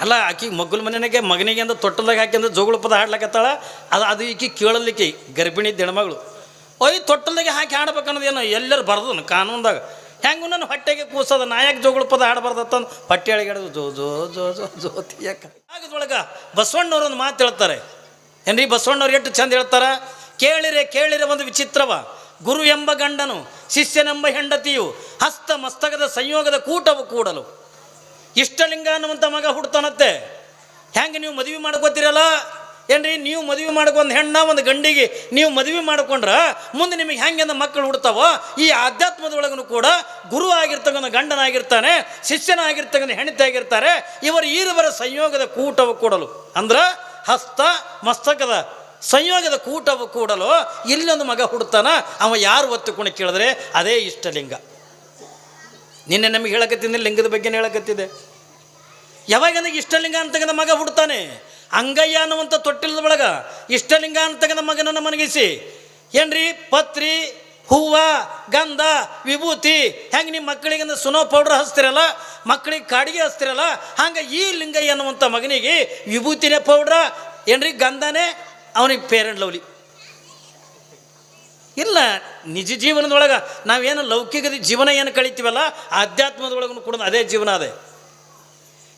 ಅಲ್ಲ, ಆಕಿ ಮಗ್ಗುಲ್ ಮನೆಯಾಗೆ ಮಗನಿಗೆ ಅಂದ ತೊಟ್ಟಲ್ದಾಗ ಹಾಕಿಂದ ಜೋಗುಳ ಪದ ಹಾಡ್ಲಕತ್ತಾಳ. ಅದು ಅದು ಈಕಿ ಕೇಳಲಿಕ್ಕೆ ಗರ್ಭಿಣಿ ದಿಣಮಗಳು ಒಯ್, ತೊಟ್ಟಲ್ದಾಗೆ ಹಾಕಿ ಹಾಡ್ಬೇಕು ಅನ್ನೋದೇನು ಎಲ್ಲರೂ ಬರ್ದನು ಕಾನೂನ್ದಾಗ. ಹೆಂಗೂ ನನ್ನ ಹೊಟ್ಟೆಗೆ ಕೂಸದ ಯಾಕೆ ಜೋಗುಳ ಪದ ಹಾಡಬಾರ್ದತ್ತಂದು ಹೊಟ್ಟೆ ಒಳಗೆ ಜೋ ಜೋ ಜೋ ಜೋ ಜೋತಿಯಕ್ಕ ಆಗದೊಳಗೆ ಬಸವಣ್ಣವ್ರು ಒಂದು ಮಾತು ಹೇಳ್ತಾರೆ. ಏನ್ರಿ, ಬಸವಣ್ಣವ್ರು ಎಷ್ಟು ಚಂದ ಹೇಳ್ತಾರೆ? ಕೇಳಿರೆ ಕೇಳಿರೆ ಒಂದು ವಿಚಿತ್ರವ. ಗುರು ಎಂಬ ಗಂಡನು, ಶಿಷ್ಯನೆಂಬ ಹೆಂಡತಿಯು, ಹಸ್ತ ಮಸ್ತಕದ ಸಂಯೋಗದ ಕೂಟವು ಕೂಡಲು. ಇಷ್ಟಲಿಂಗ ಅನ್ನುವಂಥ ಮಗ ಹುಡ್ತಾನತ್ತೆ. ಹೆಂಗೆ ನೀವು ಮದುವೆ ಮಾಡ್ಕೋತೀರಲ್ಲ? ಏನ್ರಿ, ನೀವು ಮದುವೆ ಮಾಡ್ಕೊ ಒಂದು ಹೆಣ್ಣ ಒಂದು ಗಂಡಿಗೆ ನೀವು ಮದುವೆ ಮಾಡ್ಕೊಂಡ್ರೆ ಮುಂದೆ ನಿಮಗೆ ಹೆಂಗೆ ಮಕ್ಕಳು ಹುಡ್ತಾವೋ, ಈ ಆಧ್ಯಾತ್ಮದೊಳಗೂ ಕೂಡ ಗುರು ಆಗಿರ್ತಕ್ಕಂಥ ಗಂಡನಾಗಿರ್ತಾನೆ ಶಿಷ್ಯನಾಗಿರ್ತಕ್ಕಂಥ ಹೆಂಡತಿ ಆಗಿರ್ತಾರೆ, ಇವರು ಈರವರ ಸಂಯೋಗದ ಕೂಟವು ಕೂಡಲು. ಅಂದ್ರೆ ಹಸ್ತ, ಮಸ್ತಕದ ಸಂಯೋಗದ ಕೂಟವು ಕೂಡಲು ಇಲ್ಲೊಂದು ಮಗ ಹುಡ್ತಾನ, ಅವ ಯಾರು ಒತ್ತುಕೊಂಡು ಕೇಳಿದ್ರೆ ಅದೇ ಇಷ್ಟಲಿಂಗ. ನಿನ್ನೆ ನಮಗೆ ಹೇಳಕತ್ತಿದ್ದೆ ಲಿಂಗದ ಬಗ್ಗೆನೇ ಹೇಳಕತ್ತಿದೆ ಯಾವಾಗ ನನಗೆ ಇಷ್ಟಲಿಂಗ ಅಂತಕ್ಕಂಥ ಮಗ ಹುಡ್ತಾನೆ. ಅಂಗಯ್ಯ ಅನ್ನುವಂಥ ತೊಟ್ಟಿಲದ ಒಳಗ ಇಷ್ಟಲಿಂಗ ಅಂತಕ್ಕಂಥ ಮಗನನ್ನು ಮನಗಿಸಿ ಏನ್ರಿ? ಪತ್ರಿ, ಹೂವ, ಗಂಧ, ವಿಭೂತಿ. ಹೆಂಗೆ ನಿಮ್ಮ ಮಕ್ಕಳಿಗೆ ಸುನೋ ಪೌಡ್ರ್ ಹಚ್ತಿರಲ್ಲ, ಮಕ್ಕಳಿಗೆ ಕಾಡಿಗೆ ಹಚ್ತಿರಲ್ಲ, ಹಂಗೆ ಈ ಲಿಂಗಯ್ಯ ಅನ್ನುವಂಥ ಮಗನಿಗೆ ವಿಭೂತಿನೇ ಪೌಡ್ರ, ಏನ್ರಿ? ಗಂಧನೇ, ಅವನಿಗೆ ಪೇರೆಂಟ್ ಲವ್ಲಿ. ಇಲ್ಲ, ನಿಜ ಜೀವನದೊಳಗೆ ನಾವೇನು ಲೌಕಿಕದ ಜೀವನ ಏನು ಕಳಿತೀವಲ್ಲ ಆಧ್ಯಾತ್ಮದೊಳಗೂ ಕೂಡ ಅದೇ ಜೀವನ ಅದೇ.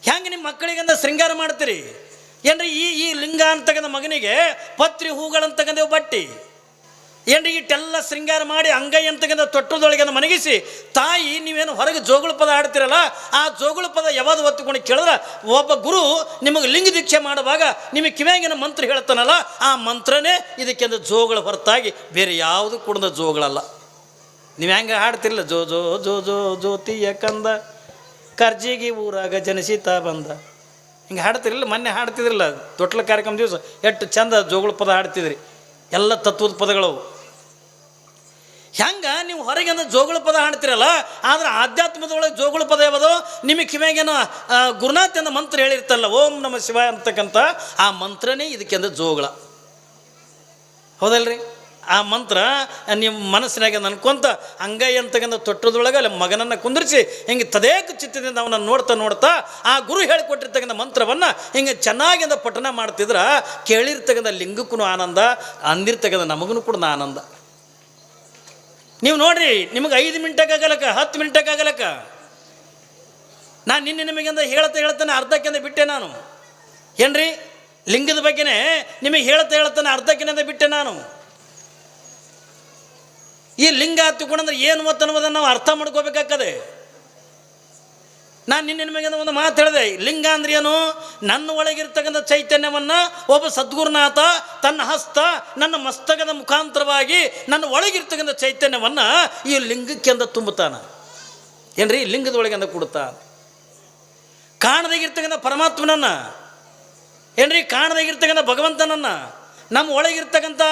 ಹೆಂಗೆ ನಿಮ್ಮ ಮಕ್ಕಳಿಗಂದ ಶೃಂಗಾರ ಮಾಡ್ತೀರಿ? ಏನ್ರಿ ಈ ಈ ಲಿಂಗ ಅಂತಕ್ಕಂಥ ಮಗನಿಗೆ ಪತ್ರಿ ಹೂಗಳಂತಕ್ಕಂಥ ಬಟ್ಟಿ. ಏನ್ರಿ ಇಟ್ಟೆಲ್ಲ ಶೃಂಗಾರ ಮಾಡಿ ಅಂಗೈ ಅಂತಕ್ಕಂಥ ಮನಗಿಸಿ ತಾಯಿ ನೀವೇನು ಹೊರಗೆ ಜೋಗುಳ ಪದ ಆಡ್ತಿರಲ್ಲ ಆ ಜೋಗುಳ ಪದ ಯಾವಾಗ ಒತ್ತುಕೊಂಡು ಕೇಳಿದ್ರೆ ಒಬ್ಬ ಗುರು ನಿಮಗೆ ಲಿಂಗ ದೀಕ್ಷೆ ಮಾಡುವಾಗ ನಿಮಗೆ ಕಿವ್ಯಾಗಿನ ಮಂತ್ರ ಹೇಳ್ತಾನಲ್ಲ, ಆ ಮಂತ್ರನೇ ಇದಕ್ಕೆಂದು ಜೋಗಳ ಹೊರತಾಗಿ ಬೇರೆ ಯಾವುದು ಕೂಡ ಜೋಗಳಲ್ಲ ನೀವು ಹೆಂಗೆ ಹಾಡ್ತಿರಲ್ಲ ಜೋ ಜೋ ಜೋ ಜೋ, ಜ್ಯೋತಿಯ ಕಂದ, ಕರ್ಜಿಗೆ ಊರಾಗ ಜನಸೀತ ಬಂದ. ಹಿಂಗೆ ಹಾಡ್ತಿರಲಿಲ್ಲ, ಮೊನ್ನೆ ಹಾಡ್ತಿದ್ರಲ್ಲ, ತೊಟ್ಲ ಕಾರ್ಯಕ್ರಮ ದಿವಸ, ಎಷ್ಟು ಚಂದ ಜೋಗಳ ಪದ ಹಾಡ್ತಿದ್ರಿ. ಎಲ್ಲ ತತ್ವದ ಪದಗಳವು. ಹೆಂಗ? ನೀವು ಹೊರಗೆ ಅಂದ್ರೆ ಜೋಗುಳ ಪದ ಹಾಡ್ತಿರಲ್ಲ ಆದ್ರೆ ಆಧ್ಯಾತ್ಮದೊಳಗೆ ಜೋಗುಳ ಪದ ಯಾವುದು? ನಿಮಗೆ ಕಿವ್ಯಾಗೇನೋ ಗುರುನಾಥ್ ಎಂದ ಮಂತ್ರ ಹೇಳಿರ್ತಲ್ಲ, ಓಂ ನಮ ಶಿವ ಅಂತಕ್ಕಂಥ, ಆ ಮಂತ್ರನೇ ಇದಕ್ಕೆಂದ ಜೋಗಳ. ಹೌದಲ್ರಿ? ಆ ಮಂತ್ರ, ನಿಮ್ಮ ಮನಸ್ಸಿನಾಗ ಅನ್ಕೊಂತ ಅಂಗೈ ಅಂತಕ್ಕಂಥ ತೊಟ್ಟದೊಳಗೆ ಅಲ್ಲಿ ಮಗನನ್ನು ಕುಂದಿರಿಸಿ, ಹಿಂಗೆ ತದೇಕ ಚಿತ್ತದಿಂದ ಅವನನ್ನು ನೋಡ್ತಾ ನೋಡ್ತಾ, ಆ ಗುರು ಹೇಳಿಕೊಟ್ಟಿರ್ತಕ್ಕಂಥ ಮಂತ್ರವನ್ನು ಹಿಂಗೆ ಚೆನ್ನಾಗಿಂದ ಪಠನ ಮಾಡ್ತಿದ್ರೆ, ಕೇಳಿರ್ತಕ್ಕಂಥ ಲಿಂಗಕ್ಕೂ ಆನಂದ, ಅಂದಿರ್ತಕ್ಕಂಥ ನಮಗೂ ಕೂಡ ಆನಂದ. ನೀವು ನೋಡ್ರಿ, ನಿಮಗೆ ಐದು ಮಿನಿಟಕ್ಕಾಗಲಕ್ಕ ಹತ್ತು ಮಿನಿಟಕ್ಕಾಗಲಕ್ಕ ನಾನು ನಿನ್ನೆ ನಿಮಗಿಂದ ಹೇಳ್ತಾ ಹೇಳ್ತಾನೆ ಅರ್ಧಕ್ಕಿಂತ ಬಿಟ್ಟೆ ನಾನು. ಏನ್ರಿ? ಲಿಂಗದ ಬಗ್ಗೆನೇ ನಿಮಗೆ ಹೇಳ್ತಾ ಹೇಳ್ತಾನೆ ಅರ್ಧಕ್ಕಿಂತ ಬಿಟ್ಟೆ ನಾನು. ಈ ಲಿಂಗ ಹತ್ತಿಕೊಂಡ್ರೆ ಏನು ಮತ್ತು ಅನ್ನೋದನ್ನು ನಾವು ಅರ್ಥ ಮಾಡ್ಕೋಬೇಕಾಗ್ತದೆ. ನಾನು ನಿನ್ನ ನಿಮಗೆ ಒಂದು ಮಾತು ಹೇಳಿದೆ. ಲಿಂಗ ಅಂದ್ರೆ ಏನು ನನ್ನ ಒಳಗಿರ್ತಕ್ಕಂಥ ಚೈತನ್ಯವನ್ನು ಒಬ್ಬ ಸದ್ಗುರುನಾಥ ತನ್ನ ಹಸ್ತ, ನನ್ನ ಮಸ್ತಕದ ಮುಖಾಂತರವಾಗಿ ನನ್ನ ಒಳಗಿರ್ತಕ್ಕಂಥ ಚೈತನ್ಯವನ್ನು ಈ ಲಿಂಗಕ್ಕೆಂದ ತುಂಬುತ್ತಾನ. ಏನ್ರಿ? ಲಿಂಗದ ಒಳಗೆಂದ ಕೊಡುತ್ತ ಕಾಣದಾಗಿರ್ತಕ್ಕಂಥ ಪರಮಾತ್ಮನನ್ನು, ಏನ್ರಿ? ಕಾಣದಾಗಿರ್ತಕ್ಕಂಥ ಭಗವಂತನನ್ನ, ನಮ್ಮ ಒಳಗಿರ್ತಕ್ಕಂಥ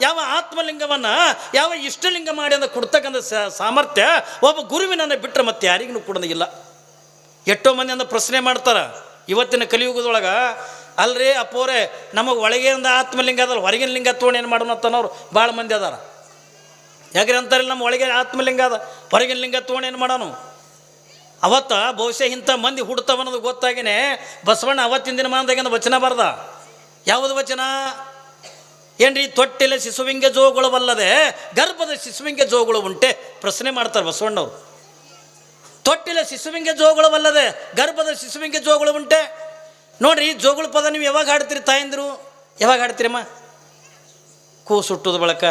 ಯಾವ ಆತ್ಮಲಿಂಗವನ್ನು, ಯಾವ ಇಷ್ಟಲಿಂಗ ಮಾಡಿ ಅಂತ ಕೊಡ್ತಕ್ಕಂಥ ಸಾಮರ್ಥ್ಯ ಒಬ್ಬ ಗುರುವಿನನ್ನು ಬಿಟ್ಟರೆ ಮತ್ತೆ ಯಾರಿಗೂ ಕೊಡೋದಿಲ್ಲ. ಎಷ್ಟೋ ಮಂದಿ ಪ್ರಶ್ನೆ ಮಾಡ್ತಾರೆ. ಇವತ್ತಿನ ಕಲಿಯುಗದೊಳಗೆ, ಅಲ್ರಿ ಅಪ್ಪೋರೆ, ನಮಗೆ ಒಳಗಿಂದ ಆತ್ಮಲಿಂಗ ಅದಲ್ಲ, ಹೊರಗಿನ ಲಿಂಗ ತೊಗೊಂಡು ಏನು ಮಾಡೋಣ ಅಂತನವ್ರು ಭಾಳ ಮಂದಿ ಅದಾರ. ಯಾಕ್ರಿ ಅಂತಾರಿಲ್ಲ ನಮ್ಮ ಒಳಗೆ ಆತ್ಮಲಿಂಗ ಅದ, ಹೊರಗಿನ ಲಿಂಗ ತೊಗೊಂಡು ಏನು ಮಾಡೋನು ಅವತ್ತ ಬಹುಶಃ ಇಂಥ ಮಂದಿ ಹುಡ್ತಾವ ಅನ್ನೋದು ಗೊತ್ತಾಗಿನೇ ಬಸವಣ್ಣ ಅವತ್ತಿನ ದಿನ ಮಾನದಾಗಿಂದ ವಚನ ಬರ್ದ? ಯಾವುದು ವಚನ? ಏನ್ರಿ ತೊಟ್ಟಿಲ್ಲ ಶಿಶುವಿಂಗ ಜೋಗುಳವಲ್ಲದೆ ಗರ್ಭದ ಶಿಶುವಿಂಗ ಜೋಗುಳು ಉಂಟೆ? ಪ್ರಶ್ನೆ ಮಾಡ್ತಾರೆ ಬಸವಣ್ಣವ್ರು. ತೊಟ್ಟಿಲ ಶಿಶುವಿಂಗೆ ಜೋಗುಳವಲ್ಲದೆ, ಗರ್ಭದ ಶಿಶುವಿಂಗೆ ಜೋಗುಳು ಉಂಟೆ ನೋಡ್ರಿ, ಜೋಗುಳ ಪದ ನೀವು ಯಾವಾಗ ಹಾಡ್ತೀರಿ ತಾಯಂದಿರು? ಯಾವಾಗ ಹಾಡ್ತೀರಮ್ಮ ಕೂಸು ಹುಟ್ಟೋದು ಬಳಕ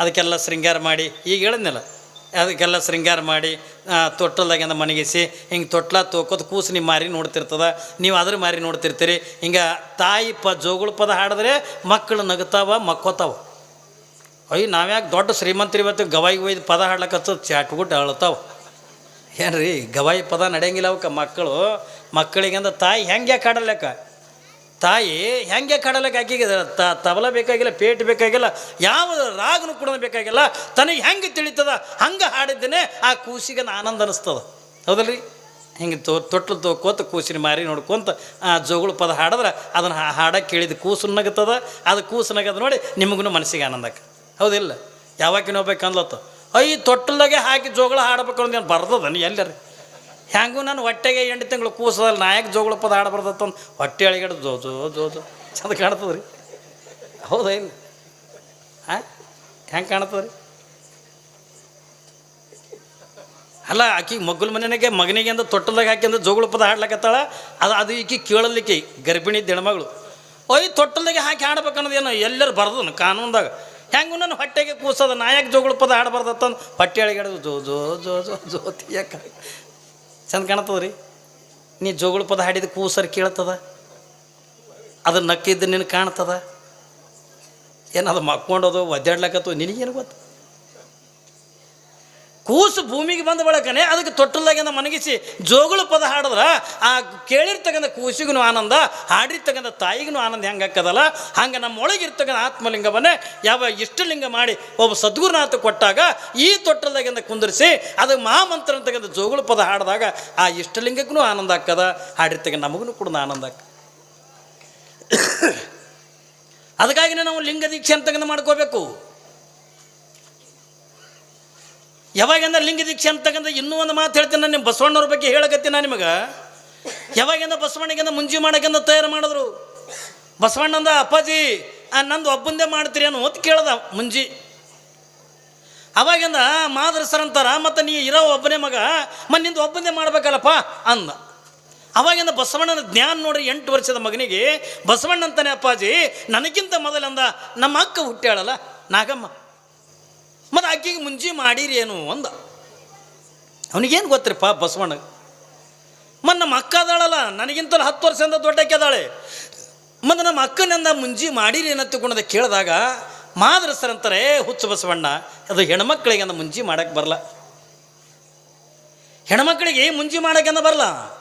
ಅದಕ್ಕೆಲ್ಲ ಶೃಂಗಾರ ಮಾಡಿ, ಈಗ ಹೇಳಿದ್ನಲ್ಲ, ಅದಕ್ಕೆಲ್ಲ ಶೃಂಗಾರ ಮಾಡಿ ತೊಟ್ಟಲ್ದಾಗಿಂದ ಮನಗಿಸಿ ಹಿಂಗೆ ತೊಟ್ಲ ತೋಕೋದು ಕೂಸು ನಿಮ್ಮ ಮಾರಿ ನೋಡ್ತಿರ್ತದ, ನೀವು ಅದ್ರ ಮಾರಿ ನೋಡ್ತಿರ್ತೀರಿ. ಹಿಂಗೆ ತಾಯಿ ಪ ಜೋಗುಳ ಪದ ಹಾಡಿದ್ರೆ ಮಕ್ಕಳು ನಗ್ತಾವ, ಮಕ್ಕೋತಾವ. ಅಯ್ಯ, ನಾವ್ಯಾಕೆ ದೊಡ್ಡ ಶ್ರೀಮಂತರಿ ಇವತ್ತು ಗವಾಯಿ ಒಯ್ದು ಪದ ಹಾಡ್ಲಕ್ಕ ಚಾಟ್ಬಿಟ್ಟು ಅಳ್ತಾವ. ಏನ್ರಿ, ಗವಾಯಿ ಪದ ನಡೆಯಂಗಿಲ್ಲ ಅವಕ್ಕೆ ಮಕ್ಕಳು. ಮಕ್ಕಳಿಗಂದ ತಾಯಿ ಹೆಂಗೆ ಕಾಡಲೇಕ ತಾಯಿ ಹೆಂಗೆ ಕಾಡಲಕ್ಕೆ ಆಕೆಗೆ? ತ ತಬಲ ಬೇಕಾಗಿಲ್ಲ, ಪೇಟ್ ಬೇಕಾಗಿಲ್ಲ ಯಾವ ರಾಗನು ಕೂಡ ಬೇಕಾಗಿಲ್ಲ. ತನಗೆ ಹೆಂಗೆ ತಿಳಿತದ, ಹಂಗೆ ಹಾಡಿದ್ದೇನೆ, ಆ ಕೂಸಿಗೆ ಆನಂದ ಅನಿಸ್ತದ. ಹೌದಲ್ರಿ? ಹಿಂಗೆ ತೋ, ತೊಟ್ಲು ತೋಕೋತ ಕೂಸಿನ ಮಾರಿ ನೋಡ್ಕೊಂತ ಆ ಜೋಗಳು ಪದ ಹಾಡಿದ್ರೆ ಅದನ್ನು ಹಾಡಕ್ಕೆ ಕೇಳಿದ ಕೂಸು ನಗತದ. ಅದು ಕೂಸು ನಗದ ನೋಡಿ ನಿಮಗೂ ಮನಸ್ಸಿಗೆ ಆನಂದಕ್ಕೆ ಹೌದಿಲ್ಲ? ಯಾವಾಗಿನ ಹೋಗ್ಬೇಕು ಅನ್ಲತ್ತ ಐ ತೊಟ್ಟಲ್ದಾಗೆ ಹಾಕಿ ಜೋಗಳ ಹಾಡ್ಬೇಕು ಅಂದ್ರೆ ಬರ್ದದನು ಎಲ್ಲರಿ? ಹೆಂಗೂ ನಾನು ಹೊಟ್ಟೆಗೆ ಎಂಟು ತಿಂಗಳು ಕೂಸದಲ್ಲಿ ನಾಯಕ್ ಜೋಗಳ ಪದ ಆಡಬಾರ್ದತ್ತಂದು ಹೊಟ್ಟೆ ಒಳಗಡೆ ಜೋ ಜೋ ಜೋ ಜೋ. ಚಂದ ಕಾಣ್ತದೆ ರೀ ಹೌದಾ ಇಲ್ಲ ಹಾಂ ಹೆಂಗೆ ಕಾಣ್ತದೆ ರೀ ಅಲ್ಲ, ಆಕಿ ಮಗ್ಗಲ ಮನೆಯಾಗೆ ಮಗನಿಗೆ ಅಂದ ತೊಟ್ಟಲ್ದಾಗ ಹಾಕಿಂದ ಜೋಗಳ ಪದ ಹಾಡ್ಲಕತ್ತಾಳ. ಅದು ಅದು ಈಕಿ ಕೇಳಲಿಕ್ಕೆ ಗರ್ಭಿಣಿ ಹೆಣ್ಮಗಳು ಒಯ್ ತೊಟ್ಟಲ್ದಾಗೆ ಹಾಕಿ ಹಾಡ್ಬೇಕನ್ನೋದು ಏನೋ ಎಲ್ಲರೂ ಬರ್ದನು ಕಾನೂನ್ದಾಗ? ಹೆಂಗೂ ನನ್ನ ಹೊಟ್ಟೆಗೆ ಕೂಸದ ನಾಯಕ ಜೋಗಳ ಪದ ಹಾಡಬಾರ್ದತ್ತಂದು ಹೊಟ್ಟೆ ಒಳಗೆ ಜೋ ಜೋ ಜೋ ಜೋ ಜೋ ತೀಯಕ್ಕ ಚಂದ ಕಾಣ್ತದ ನೀ ಜೋಗಳ ಪದ ಹಾಡಿದ ಕೂಸರ್ ಕೇಳ್ತದ ಅದು ನಕ್ಕಿದ್ದು ನಿನಗೆ ಕಾಣ್ತದ ಏನದು ಮಕ್ಕೊಂಡೋದು ನಿನಗೆ ನಿನಗೇನು ಗೊತ್ತು? ಕೂಸು ಭೂಮಿಗೆ ಬಂದ ಬಳಕನೆ ಅದಕ್ಕೆ ತೊಟ್ಟಲ್ದಾಗಿಂದ ಮನಗಿಸಿ ಜೋಗಳು ಪದ ಹಾಡಿದ್ರೆ ಆ ಕೇಳಿರ್ತಕ್ಕಂಥ ಕೂಸಿಗೂ ಆನಂದ, ಹಾಡಿರ್ತಕ್ಕಂಥ ತಾಯಿಗೂ ಆನಂದ ಹೆಂಗೆ ಹಾಕದಲ್ಲ ಹಂಗೆ ನಮ್ಮೊಳಗಿರ್ತಕ್ಕಂಥ ಆತ್ಮಲಿಂಗವನ್ನೇ ಯಾವ ಇಷ್ಟಲಿಂಗ ಮಾಡಿ ಒಬ್ಬ ಸದ್ಗುರುನಾಥ ಕೊಟ್ಟಾಗ ಈ ತೊಟ್ಟಲ್ದಾಗಿಂದ ಕುಂದಿರಿಸಿ ಅದು ಮಹಾಮಂತ್ರ ಅಂತಕ್ಕಂಥ ಜೋಗಳು ಪದ ಹಾಡಿದಾಗ ಆ ಇಷ್ಟಲಿಂಗಕ್ಕೂ ಆನಂದ ಹಾಕದ ಹಾಡಿರ್ತಕ್ಕಂಥ ನಮಗೂ ಕೂಡ ಆನಂದ ಹಾಕ ಅದಕ್ಕಾಗಿನೇ ನಾವು ಲಿಂಗ ದೀಕ್ಷೆ ಅಂತಕ್ಕಂಥ ಮಾಡ್ಕೋಬೇಕು. ಯಾವಾಗಿಂದ ಲಿಂಗ ದೀಕ್ಷೆ ಅಂತಕ್ಕಂಥ ಇನ್ನೂ ಒಂದು ಮಾತು ಹೇಳ್ತೀನಿ ನಾನು ನಿಮ್ಮ ಬಸವಣ್ಣವ್ರ ಬಗ್ಗೆ ಹೇಳಕತ್ತೀನಿ ನಾನು ನಿಮಗೆ. ಯಾವಾಗಿಂದ ಬಸವಣ್ಣಗಿಂದ ಮುಂಜಿ ಮಾಡೋಕ್ಕಿಂತ ತಯಾರು ಮಾಡಿದ್ರು? ಬಸವಣ್ಣಂದ, ಅಪ್ಪಾಜಿ ನಂದು ಒಬ್ಬಂದೇ ಮಾಡ್ತೀರಿ ಅನ್ನೋ ಹೊತ್ತು ಕೇಳ್ದ ಮುಂಜಿ. ಅವಾಗಿಂದ ಮಾದ್ರ ಸರ್ ಅಂತಾರ, ಮತ್ತು ನೀ ಇರೋ ಒಬ್ಬನೇ ಮಗ ಮತ್ತು ನಿಂದು ಒಬ್ಬಂದೇ ಮಾಡ್ಬೇಕಲ್ಲಪ್ಪ ಅಂದ. ಅವಾಗಿಂದ ಬಸವಣ್ಣನ ಜ್ಞಾನ ನೋಡ್ರಿ ಎಂಟು ವರ್ಷದ ಮಗನಿಗೆ, ಬಸವಣ್ಣ ಅಂತಾನೆ ಅಪ್ಪಾಜಿ, ನನಗಿಂತ ಮೊದಲಂದ ನಮ್ಮ ಅಕ್ಕ ಹುಟ್ಟಾಳಲ್ಲ ನಾಗಮ್ಮ. ಮತ್ತು ಆಕೆಗೆ ಮುಂಜಿ ಮಾಡಿರಿ ಏನು ಅಂದ. ಅವನಿಗೇನು ಗೊತ್ತಿರಪ್ಪ ಬಸವಣ್ಣ? ಮತ್ತು ನಮ್ಮ ಅಕ್ಕ ಅದಾಳಲ್ಲ, ನನಗಿಂತಲೂ ಹತ್ತು ವರ್ಷದಿಂದ ದೊಡ್ಡಕ್ಕೆ ಅದಾಳೆ. ಮತ್ತು ನಮ್ಮ ಅಕ್ಕನಿಂದ ಮುಂಜಿ ಮಾಡಿರಿ ಏನೋ ಕೇಳಿದಾಗ ಮಾದ್ರಸರ್ ಅಂತಾರೆ ಹುಚ್ಚು ಬಸವಣ್ಣ, ಅದು ಹೆಣ್ಮಕ್ಳಿಗೆ ಅಂದ ಮುಂಜಿ ಮಾಡಕ್ಕೆ ಬರಲ್ಲ ಹೆಣ್ಮಕ್ಳಿಗೆ ಮುಂಜಿ ಮಾಡಕ್ಕೆ ಬರಲ್ಲ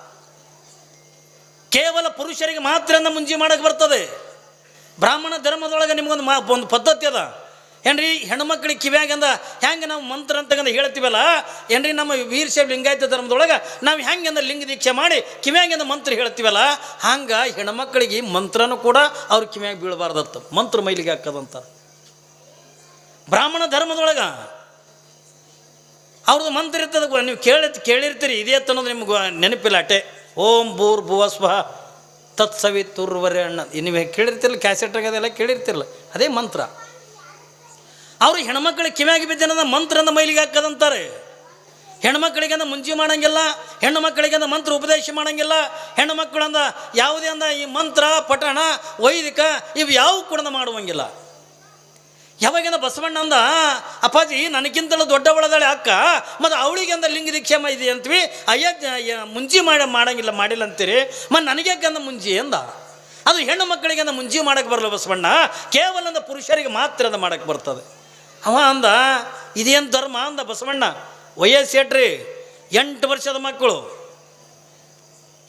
ಕೇವಲ ಪುರುಷರಿಗೆ ಮಾತ್ರ ಅಂದ ಮುಂಜಿ ಮಾಡಕ್ಕೆ ಬರ್ತದೆ. ಬ್ರಾಹ್ಮಣ ಧರ್ಮದೊಳಗೆ ನಿಮಗೊಂದು ಮಾ, ಒಂದು ಪದ್ಧತಿ ಅದ. ಏನ್ರಿ ಹೆಣ್ಮಕ್ಳಿಗೆ ಕಿವ್ಯಾಗಂದ ಹೆಂಗೆ ನಾವು ಮಂತ್ರ ಅಂತಕ್ಕಂದ ಹೇಳ್ತೀವಲ್ಲ? ಏನ್ರಿ ನಮ್ಮ ವೀರಶೈವ ಲಿಂಗಾಯತ ಧರ್ಮದೊಳಗೆ ನಾವು ಹೆಂಗಂದ ಲಿಂಗ ದೀಕ್ಷೆ ಮಾಡಿ ಕಿವ್ಯಾಗಿಂದ ಮಂತ್ರ ಹೇಳ್ತೀವಲ್ಲ? ಹಂಗೆ ಹೆಣ್ಮಕ್ಳಿಗೆ ಮಂತ್ರನೂ ಕೂಡ ಅವ್ರ ಕಿವ್ಯಾಗ ಬೀಳಬಾರ್ದತ್ತ. ಮಂತ್ರ ಮೈಲಿಗೆ ಹಾಕದಂತ. ಬ್ರಾಹ್ಮಣ ಧರ್ಮದೊಳಗೆ ಅವ್ರದ್ದು ಮಂತ್ರ ಇರ್ತದ ನೀವು ಕೇಳಿ ಕೇಳಿರ್ತೀರಿ. ಇದೇ ಅನ್ನೋದು ನಿಮ್ಗೆ ನೆನಪಿಲ್ಲ ಅಟೆ ಓಂ ಭೂರ್ ಭುವ ತತ್ಸವಿ ತುರ್ವರೆ ಅಣ್ಣ. ನೀವು ಕೇಳಿರ್ತಿರಲ್ಲ ಕ್ಯಾಸೆಟ್ ಅದೆಲ್ಲ ಕೇಳಿರ್ತಿರಲ್ಲ ಅದೇ ಮಂತ್ರ. ಅವರು ಹೆಣ್ಮಕ್ಳಿಗೆ ಕಿವ್ಯಾಗಿ ಬಿದ್ದನದ ಅಂದ ಮೈಲಿಗೆ ಹಾಕದಂತಾರೆ. ಹೆಣ್ಮಕ್ಳಿಗೆ ಅಂದ ಮುಂಜಿ ಮಾಡಂಗಿಲ್ಲ ಹೆಣ್ಣು ಮಕ್ಕಳಿಗೆ ಅಂದ ಮಂತ್ರ ಉಪದೇಶ ಮಾಡಂಗಿಲ್ಲ ಹೆಣ್ಣು ಅಂದ ಯಾವುದೇ ಅಂದ ಈ ಮಂತ್ರ, ಪಠಣ, ವೈದಿಕ ಇವು ಯಾವ ಕೂಡ ಮಾಡುವಂಗಿಲ್ಲ. ಯಾವಾಗಿಂದ ಬಸವಣ್ಣ ಅಂದ, ಅಪ್ಪಾಜಿ ನನಗಿಂತಲೂ ದೊಡ್ಡವಳದಾಳೆ ಅಕ್ಕ, ಮತ್ತು ಅವಳಿಗೆ ಅಂದ ಲಿಂಗ ದೀಕ್ಷೆ ಇದೆ ಅಂತೀವಿ ಅಯ್ಯ ಮುಂಜಿ ಮಾಡ, ಮಾಡಂಗಿಲ್ಲ, ಮಾಡಿಲ್ಲ ಅಂತೀರಿ, ಮತ್ತು ನನಗೆ ಅಂದ ಮುಂಜಿ ಅಂದ. ಅದು ಹೆಣ್ಣು ಮಕ್ಕಳಿಗೆ ಅಂದ ಮುಂಜಿ ಮಾಡಕ್ಕೆ ಬರಲ್ಲ ಬಸವಣ್ಣ, ಕೇವಲ ಅಂದ ಪುರುಷರಿಗೆ ಮಾತ್ರ ಅದು ಮಾಡಕ್ಕೆ ಬರ್ತದೆ. ಅವ ಅಂದ, ಇದೇನು ಧರ್ಮ? ಅಂದ ಬಸವಣ್ಣ, ವಯಸ್ಸು ಎಟ್ರಿ ಎಂಟು ವರ್ಷದ ಮಕ್ಕಳು.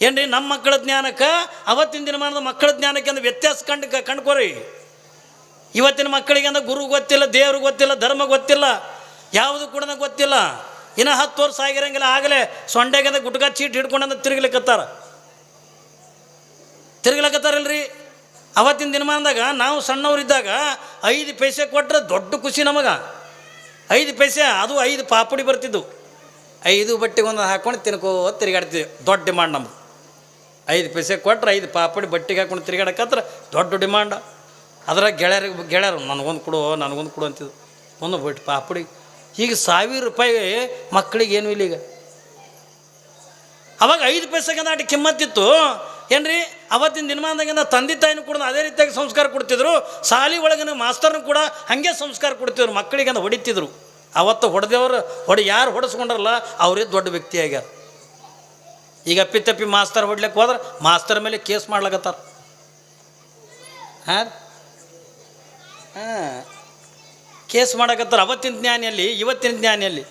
ಏನ್ರಿ, ನಮ್ಮ ಮಕ್ಕಳ ಜ್ಞಾನಕ್ಕೆ, ಅವತ್ತಿನ ದಿನಮಾನದ ಮಕ್ಕಳ ಜ್ಞಾನಕ್ಕೆ ಅಂದ ವ್ಯತ್ಯಾಸ ಕಂಡು ಕಂಡ್ಕೋರಿ. ಇವತ್ತಿನ ಮಕ್ಕಳಿಗೆ ಅಂದ್ರೆ ಗುರು ಗೊತ್ತಿಲ್ಲ ದೇವ್ರಿಗೆ ಗೊತ್ತಿಲ್ಲ, ಧರ್ಮ ಗೊತ್ತಿಲ್ಲ, ಯಾವುದು ಕೂಡ ಗೊತ್ತಿಲ್ಲ. ಇನ್ನು ಹತ್ತು ವರ್ಷ ಆಗಿರಂಗಿಲ್ಲ, ಆಗಲೇ ಸೊಂಡೆಗೆ ಗುಟ್ಕ ಚೀಟ್ ಹಿಡ್ಕೊಂಡು ತಿರುಗ್ಲಿಕ್ಕತ್ತಾರ ತಿರುಗ್ಲಕತ್ತಾರಲ್ರಿ? ಅವತ್ತಿನ ದಿನಮಾನದಾಗ ನಾವು ಸಣ್ಣವರಿದ್ದಾಗ ಐದು ಪೈಸೆ ಕೊಟ್ಟರೆ ದೊಡ್ಡ ಖುಷಿ ನಮಗೆ. ಐದು ಪೈಸೆ, ಅದು ಐದು ಪಾಪುಡಿ ಬರ್ತಿದ್ದು ಐದು ಬಟ್ಟೆಗೊಂದು ಹಾಕೊಂಡು ತಿನ್ಕೋ ತಿರುಗಾಡ್ತಿದ್ವಿ. ದೊಡ್ಡ ಡಿಮಾಂಡ್ ನಮ್ಗೆ ಐದು ಪೈಸೆ ಕೊಟ್ಟರೆ ಐದು ಪಾಪಡಿ ಬಟ್ಟೆಗೆ ಹಾಕೊಂಡು ತಿರುಗಾಡಕತ್ರ ದೊಡ್ಡ ಡಿಮಾಂಡ್. ಅದ್ರಾಗ ಗೆಳೆಯರಿಗೆ ಗೆಳೆಯರು, ನನಗೊಂದು ಕೊಡು ನನಗೊಂದು ಕೊಡು ಅಂತಿದ್ದು ಒಂದು ಬಿಟ್ಟು ಪಾಪುಡಿ. ಈಗ ಸಾವಿರ ರೂಪಾಯಿ ಮಕ್ಕಳಿಗೆ ಏನು ಇಲ್ಲ ಈಗ. ಅವಾಗ ಐದು ಪೈಸೆಗೆ ಕಿಮ್ಮತ್ತಿತ್ತು. ಏನ್ರಿ? ಅವತ್ತಿನ ದಿನಮಾನದಾಗಿಂದ ತಂದೆ ತಾಯಿನೂ ಕೂಡ ಅದೇ ರೀತಿಯಾಗಿ ಸಂಸ್ಕಾರ ಕೊಡ್ತಿದ್ರು. ಸಾಲಿ ಒಳಗಿನ ಮಾಸ್ತರ್ನು ಕೂಡ ಹಾಗೆ ಸಂಸ್ಕಾರ ಕೊಡ್ತಿದ್ರು. ಮಕ್ಕಳಿಗೆ ಅಂತ ಹೊಡಿತಿದ್ರು. ಅವತ್ತು ಹೊಡೆದವರು ಹೊಡೆ ಯಾರು ಹೊಡೆಸ್ಕೊಂಡ್ರಲ್ಲ, ಅವರೇ ದೊಡ್ಡ ವ್ಯಕ್ತಿ ಆಗ್ಯಾರ. ಈಗ ಅಪ್ಪಿ ತಪ್ಪಿ ಮಾಸ್ತರ್ ಹೊಡ್ಲಿಕ್ಕೆ ಹೋದ್ರೆ ಮಾಸ್ತರ್ ಮೇಲೆ ಕೇಸ್ ಮಾಡ್ಲಕತ್ತಾರ. ಹಾಂ? ಹಾಂ. ಕೇಸ್ ಮಾಡಕತ್ತಾರ ಅವತ್ತಿನ ಜ್ಞಾನಿಯಲ್ಲಿ, ಇವತ್ತಿನ ಜ್ಞಾನಿಯಲ್ಲಿ.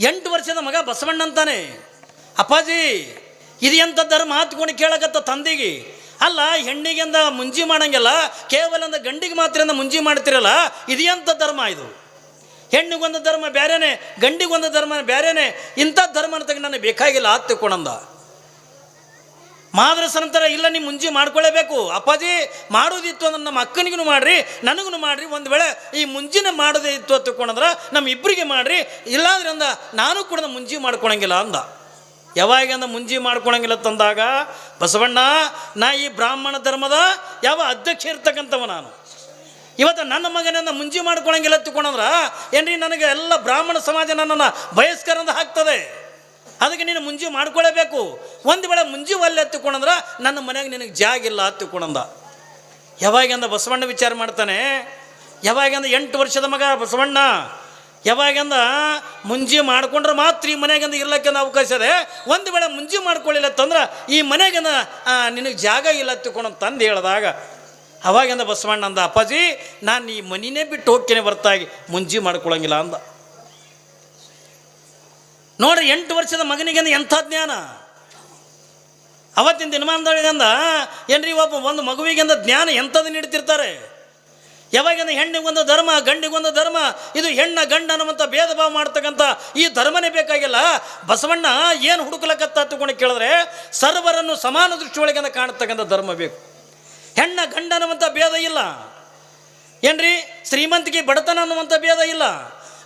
ಎಂಟು ವರ್ಷದ ಮಗ ಬಸವಣ್ಣ ಅಂತಾನೆ ಅಪ್ಪಾಜಿ ಇದು ಎಂಥ ಧರ್ಮ ಹತ್ಕೊಂಡು ಕೇಳಕತ್ತ ತಂದಿಗೆ? ಅಲ್ಲ, ಹೆಣ್ಣಿಗೆಂದ ಮುಂಜಿ ಮಾಡಂಗಿಲ್ಲ, ಕೇವಲ ಅಂದ ಗಂಡಿಗೆ ಮಾತ್ರ ಮುಂಜಿ ಮಾಡ್ತಿರಲ್ಲ, ಇದು ಧರ್ಮ ಇದು? ಹೆಣ್ಣಿಗೊಂದು ಧರ್ಮ ಬೇರೆನೆ ಗಂಡಿಗೊಂದು ಧರ್ಮ ಬೇರೆನೆ ಇಂಥ ಧರ್ಮ ಅಂತ ನನಗೆ ಬೇಕಾಗಿಲ್ಲ ಆತ್ ತಿಳ್ಕೊಂಡಂದ ಮಾದ್ರಸನಂತರ ಇಲ್ಲ ನೀವು ಮುಂಜಿ ಮಾಡ್ಕೊಳ್ಳೇಬೇಕು. ಅಪ್ಪಾಜಿ, ಮಾಡೋದಿತ್ತು ಅಂದ್ರೆ ನಮ್ಮ ಅಕ್ಕನಿಗೂ ಮಾಡ್ರಿ ನನಗೂ ಮಾಡ್ರಿ, ಒಂದು ವೇಳೆ ಈ ಮುಂಜಿನ ಮಾಡೋದೇ ಇತ್ತು ಅಂತ ತಿಳ್ಕೊಂಡ್ರೆ ನಮ್ಮ ಇಬ್ಬರಿಗೆ ಮಾಡ್ರಿ, ಇಲ್ಲಾಂದ್ರೆ ಅಂದ ನಾನು ಕೂಡ ಮುಂಜಿ ಮಾಡ್ಕೊಳಂಗಿಲ್ಲ ಅಂದ. ಯಾವಾಗ ಅಂದ ಮುಂಜಿ ಮಾಡ್ಕೊಳಂಗಿಲ್ಲ ತಂದಾಗ, ಬಸವಣ್ಣ, ನಾ ಈ ಬ್ರಾಹ್ಮಣ ಧರ್ಮದ ಯಾವ ಅಧ್ಯಕ್ಷ ಇರ್ತಕ್ಕಂಥವ ನಾನು. ಇವತ್ತು ನನ್ನ ಮಗನನ್ನು ಮುಂಜಿ ಮಾಡ್ಕೊಳಂಗಿಲ್ಲ ತಿಳ್ಕೊಂಡ್ರ ಏನ್ರಿ ನನಗೆ ಎಲ್ಲ ಬ್ರಾಹ್ಮಣ ಸಮಾಜ ನನ್ನನ್ನು ಬಯಸ್ಕರ ಅಂತ ಹಾಕ್ತದೆ. ಅದಕ್ಕೆ ನೀನು ಮುಂಜಿ ಮಾಡ್ಕೊಳ್ಳೇಬೇಕು ಒಂದು ವೇಳೆ ಮುಂಜಿ ಒಲ್ಲೆ ಹತ್ತಿಕೊಂಡಂದ್ರ ನನ್ನ ಮನೆಗೆ ನಿನಗೆ ಜಾಗಿಲ್ಲ ಹತ್ತಿಕೊಂಡಂದ ಯಾವಾಗಂದ ಬಸವಣ್ಣ ವಿಚಾರ ಮಾಡ್ತಾನೆ ಯಾವಾಗಂದ ಎಂಟು ವರ್ಷದ ಮಗ ಬಸವಣ್ಣ ಯಾವಾಗಂದ ಮುಂಜಿ ಮಾಡ್ಕೊಂಡ್ರೆ ಮಾತ್ರ ಈ ಮನೆಗಿಂದ ಇರ್ಲಕ್ಕೆ ಅವಕಾಶ ಇದೆ. ಒಂದು ವೇಳೆ ಮುಂಜಿ ಮಾಡ್ಕೊಳ್ಳಿಲ್ಲ ತಂದ್ರೆ ಈ ಮನೆಗಂದ ನಿನಗೆ ಜಾಗ ಇಲ್ಲ ಹತ್ತಿಕೊಂಡು ತಂದು ಹೇಳಿದಾಗ, ಅವಾಗಿಂದ ಬಸವಣ್ಣ ಅಂದ, ಅಪ್ಪಾಜಿ, ನಾನು ಈ ಮನಿನೇ ಬಿಟ್ಟು ಹೋಗ್ತೇನೆ ಬರ್ತಾಗಿ ಮುಂಜಿ ಮಾಡ್ಕೊಳ್ಳಂಗಿಲ್ಲ ಅಂದ. ನೋಡ್ರಿ, ಎಂಟು ವರ್ಷದ ಮಗನಿಗೆ ಎಂಥ ಜ್ಞಾನ? ಅವತ್ತಿನ ದಿನಮಾನದೊಳಗಂದ ಏನ್ರಿ ಒಬ್ಬ ಒಂದು ಮಗುವಿಗೆಂದ ಜ್ಞಾನ ಎಂಥದ್ದು ನೀಡ್ತಿರ್ತಾರೆ? ಯಾವಾಗಿಂದ ಹೆಣ್ಣಿಗೊಂದು ಧರ್ಮ, ಗಂಡಿಗೊಂದು ಧರ್ಮ, ಇದು ಹೆಣ್ಣ, ಗಂಡ ಅನ್ನುವಂಥ ಭೇದ ಭಾವ ಮಾಡ್ತಕ್ಕಂಥ ಈ ಧರ್ಮನೇ ಬೇಕಾಗಿಲ್ಲ. ಬಸವಣ್ಣ ಏನು ಹುಡುಕಲಕತ್ತ ತಗೊಂಡು ಕೇಳಿದ್ರೆ ಸರ್ವರನ್ನು ಸಮಾನ ದೃಷ್ಟಿಯೊಳಗಿಂದ ಕಾಣತಕ್ಕಂಥ ಧರ್ಮ ಬೇಕು. ಹೆಣ್ಣ, ಗಂಡ ಅನ್ನುವಂಥ ಭೇದ ಇಲ್ಲ. ಏನ್ರಿ? ಶ್ರೀಮಂತಿಕೆ ಬಡತನ ಅನ್ನುವಂಥ ಭೇದ ಇಲ್ಲ.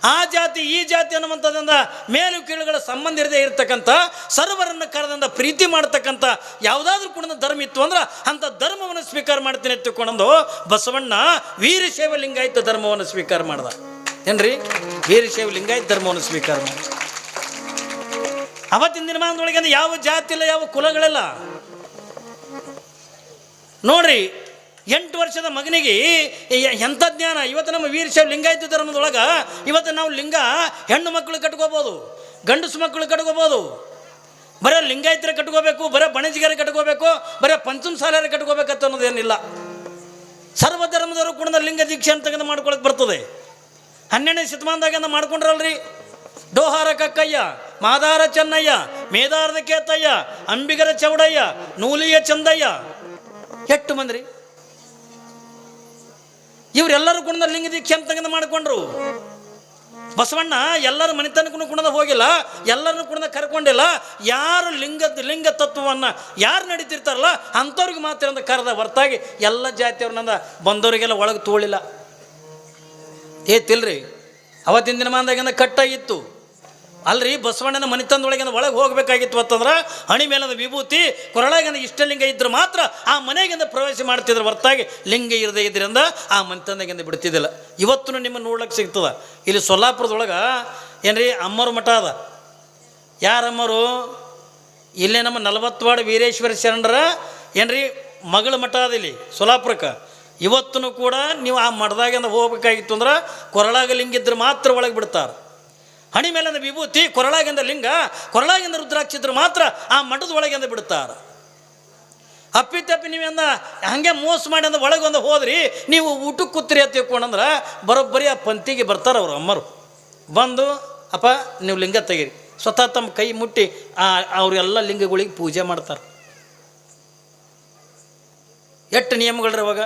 ಆ ಜಾತಿ, ಈ ಜಾತಿ ಅನ್ನುವಂಥದ್ದಂದ ಮೇಲು ಕೀಳುಗಳ ಸಂಬಂಧ ಇರದೇ ಇರತಕ್ಕಂಥ ಸರ್ವರನ್ನು ಕರೆದಂದ ಪ್ರೀತಿ ಮಾಡ್ತಕ್ಕಂಥ ಯಾವುದಾದ್ರೂ ಕೂಡ ಧರ್ಮ ಇತ್ತು ಅಂದ್ರೆ ಅಂಥ ಧರ್ಮವನ್ನು ಸ್ವೀಕಾರ ಮಾಡ್ತೀನಿ ಎತ್ತಿಕೊಂಡು ಬಸವಣ್ಣ ವೀರಶೈವ ಲಿಂಗಾಯತ ಧರ್ಮವನ್ನು ಸ್ವೀಕಾರ ಮಾಡ್ದ. ಏನ್ರಿ? ವೀರಶೈವ ಲಿಂಗಾಯತ ಧರ್ಮವನ್ನು ಸ್ವೀಕಾರ ಮಾಡ ಅವತ್ತಿನ ದಿನಮಾನದೊಳಗೆ ಯಾವ ಜಾತಿ ಇಲ್ಲ, ಯಾವ ಕುಲಗಳಿಲ್ಲ. ನೋಡ್ರಿ ಎಂಟು ವರ್ಷದ ಮಗನಿಗೆ ಎಂಥ ಜ್ಞಾನ? ಇವತ್ತು ನಮ್ಮ ವೀರಶೈವ ಲಿಂಗಾಯತ ಧರ್ಮದೊಳಗೆ ಇವತ್ತು ನಾವು ಲಿಂಗ ಹೆಣ್ಣು ಮಕ್ಕಳು ಕಟ್ಕೋಬೋದು, ಗಂಡಸು ಮಕ್ಕಳು ಕಟ್ಕೋಬೋದು. ಬರೀ ಲಿಂಗಾಯತರ ಕಟ್ಕೋಬೇಕು, ಬರೀ ಬಣಜಿಗರ ಕಟ್ಕೋಬೇಕು, ಬರೀ ಪಂಚಮ ಸಾಲರ ಕಟ್ಕೋಬೇಕಂತ ಅನ್ನೋದೇನಿಲ್ಲ. ಸರ್ವ ಧರ್ಮದವರು ಕೂಡ ಲಿಂಗ ದೀಕ್ಷೆ ಅಂತ ತೆಗೆದು ಮಾಡ್ಕೊಳಕ್ಕೆ ಬರ್ತದೆ. ಹನ್ನೆರಡನೇ ಶತಮಾನದಾಗ ಮಾಡ್ಕೊಂಡ್ರಲ್ರಿ? ಡೋಹಾರ ಕಕ್ಕಯ್ಯ, ಮಾದಾರ ಚೆನ್ನಯ್ಯ, ಮೇದಾರದ ಕೇತಯ್ಯ, ಅಂಬಿಗರ ಚೌಡಯ್ಯ, ನೂಲಿಯ ಚಂದಯ್ಯ. ಎಷ್ಟು ಮಂದ್ರಿ? ಇವರೆಲ್ಲರೂ ಗುಣದ ಲಿಂಗ ದೀಕ್ಷೆ ಅಂತ ತೆಗೆದು ಮಾಡಿಕೊಂಡ್ರು. ಬಸವಣ್ಣ ಎಲ್ಲರ ಮನೆತನಕ್ಕೂ ಕುಣದ ಹೋಗಿಲ್ಲ ಎಲ್ಲರನ್ನು ಕುಣದ ಕರ್ಕೊಂಡಿಲ್ಲ. ಯಾರು ಲಿಂಗದ ಲಿಂಗ ತತ್ವವನ್ನು ಯಾರು ನಡೀತಿರ್ತಾರಲ್ಲ, ಅಂಥವ್ರಿಗೆ ಮಾತ್ರ ಅಂತ ಕರೆದ ಹೊರತಾಗಿ ಎಲ್ಲ ಜಾತಿಯವ್ರನ್ನ ಬಂದವರಿಗೆಲ್ಲ ಒಳಗೆ ತೋಳಿಲ್ಲ. ಏತಿಲ್ರಿ ಅವತ್ತಿನ ದಿನಮಾನದಾಗಿಂದ ಕಟ್ಟಾಗಿತ್ತು. ಅಲ್ರಿ ಬಸವಣ್ಣನ ಮನೆತನದೊಳಗಿಂದ ಒಳಗೆ ಹೋಗ್ಬೇಕಾಗಿತ್ತು ಅಂತಂದ್ರೆ ಹಣಿ ಮೇಲದ ವಿಭೂತಿ, ಕೊರಳಾಗಿನ ಇಷ್ಟಲಿಂಗ ಇದ್ರೆ ಮಾತ್ರ ಆ ಮನೆಗಿಂದ ಪ್ರವೇಶ ಮಾಡ್ತಿದ್ರು ಹೊರತಾಗಿ. ಲಿಂಗ ಇರದೇ ಇದ್ರಿಂದ ಆ ಮನೆತನದಾಗಿಂದ ಬಿಡ್ತಿದ್ದಿಲ್ಲ. ಇವತ್ತು ನಿಮ್ಮ ನೋಡ್ಲಿಕ್ಕೆ ಸಿಗ್ತದೆ. ಇಲ್ಲಿ ಸೊಲ್ಲಾಪುರದೊಳಗೆ ಏನ್ರಿ ಅಮ್ಮರ ಮಠ ಅದ. ಯಾರಮ್ಮರು? ಇಲ್ಲೇ ನಮ್ಮ ನಲವತ್ತವಾಡ ವೀರೇಶ್ವರ ಶರಣರ ಏನ್ರಿ ಮಗಳ ಮಠ ಅದ ಇಲ್ಲಿ ಸೊಲ್ಲಾಪುರಕ್ಕೆ. ಇವತ್ತೂ ಕೂಡ ನೀವು ಆ ಮಠದಾಗಿಂದ ಹೋಗ್ಬೇಕಾಗಿತ್ತು ಅಂದ್ರೆ ಕೊರಳಾಗ ಲಿಂಗಿದ್ರೆ ಮಾತ್ರ ಒಳಗೆ ಬಿಡ್ತಾರೆ. ಹಣಿ ಮೇಲಿನ ವಿಭೂತಿ ಕೊರಳಾಗಿಂದ ಲಿಂಗ, ಕೊರಳಾಗಿಂದ ರುದ್ರಾಕ್ಷಿದ್ರು ಮಾತ್ರ ಆ ಮಠದ ಒಳಗಿಂದ ಬಿಡ್ತಾರೆ ಅಪ್ಪಿತಪ್ಪಿ ತಪ್ಪಿ ಅಂದ ಹಂಗೆ ಮೋಸ ಮಾಡಿ ಅಂದ ಒಳಗೆ ಒಂದು ಹೋದ್ರಿ, ನೀವು ಊಟಕ್ಕೆ ಕೂತ್ರಿ ಅಂತ ತಿಳ್ಕೊಂಡಂದ್ರೆ ಬರೋಬ್ಬರಿ ಆ ಪಂತಿಗೆ ಬರ್ತಾರೆ ಅವರು ಅಮ್ಮರು. ಬಂದು, ಅಪ್ಪ, ನೀವು ಲಿಂಗ ತೆಗೀರಿ. ಸ್ವತಃ ತಮ್ಮ ಕೈ ಮುಟ್ಟಿ, ಆ ಅವರೆಲ್ಲ ಲಿಂಗಗಳಿಗೆ ಪೂಜೆ ಮಾಡ್ತಾರೆ. ಎಷ್ಟು ನಿಯಮಗಳ್ರಿ ಅವಾಗ?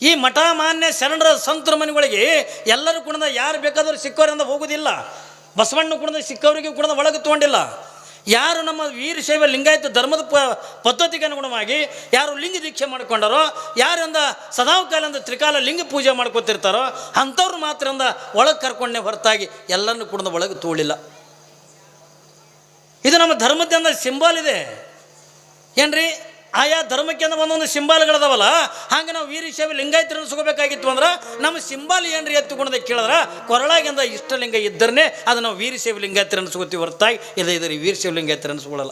ಈ ಮಠ ಮಾನ್ಯ ಶರಣರ ಸಂತರ ಮನೆಗಳಿಗೆ ಎಲ್ಲರೂ ಕುಣದ ಯಾರು ಬೇಕಾದರೂ ಸಿಕ್ಕವರಿಂದ ಹೋಗೋದಿಲ್ಲ ಬಸವಣ್ಣ ಕುಣದ ಸಿಕ್ಕವರಿಗೆ ಕುಣದ ಒಳಗೆ ತೊಗೊಂಡಿಲ್ಲ. ಯಾರು ನಮ್ಮ ವೀರಶೈವ ಲಿಂಗಾಯತ ಧರ್ಮದ ಪ ಪದ್ಧತಿಗೆ ಅನುಗುಣವಾಗಿ ಯಾರು ಲಿಂಗ ದೀಕ್ಷೆ ಮಾಡ್ಕೊಂಡಾರೋ, ಯಾರಿಂದ ಸದಾಕಾಲಂದ ತ್ರಿಕಾಲ ಲಿಂಗ ಪೂಜೆ ಮಾಡ್ಕೊತಿರ್ತಾರೋ, ಅಂಥವ್ರು ಮಾತ್ರದಿಂದ ಒಳಗೆ ಕರ್ಕೊಂಡೆ ಹೊರತಾಗಿ ಎಲ್ಲರನ್ನು ಕುಣದ ಒಳಗೆ ತೋಳಿಲ್ಲ. ಇದು ನಮ್ಮ ಧರ್ಮದಿಂದ ಸಿಂಬಲ್ ಇದೆ. ಏನ್ರಿ? ಆಯಾ ಧರ್ಮಕ್ಕೆ ಅಂದ್ರೆ ಒಂದೊಂದು ಸಿಂಬಾಲ್ಗಳದವಲ್ಲ, ಹಂಗೆ ನಾವು ವೀರಶೈವ ಲಿಂಗಾಯತ ಸಿಗಬೇಕಾಗಿತ್ತು ಅಂದ್ರೆ ನಮ್ಮ ಸಿಂಬಾಲ್ ಏನ್ರಿ ಗುಣದ ಕೇಳಿದ್ರೆ? ಕೊರಳಾಗಿಂದ ಇಷ್ಟಲಿಂಗ ಇದ್ದರೇ ಅದು ನಾವು ವೀರಶೈವ ಲಿಂಗಾಯತ ಸಿಗುತ್ತೀವಿ ಹೊರತಾಗಿ. ಇಲ್ಲ ಇದ್ರಿ ವೀರಶೈವ ಲಿಂಗಾಯತ ಸಿಗೊಳ್ಳಲ್ಲ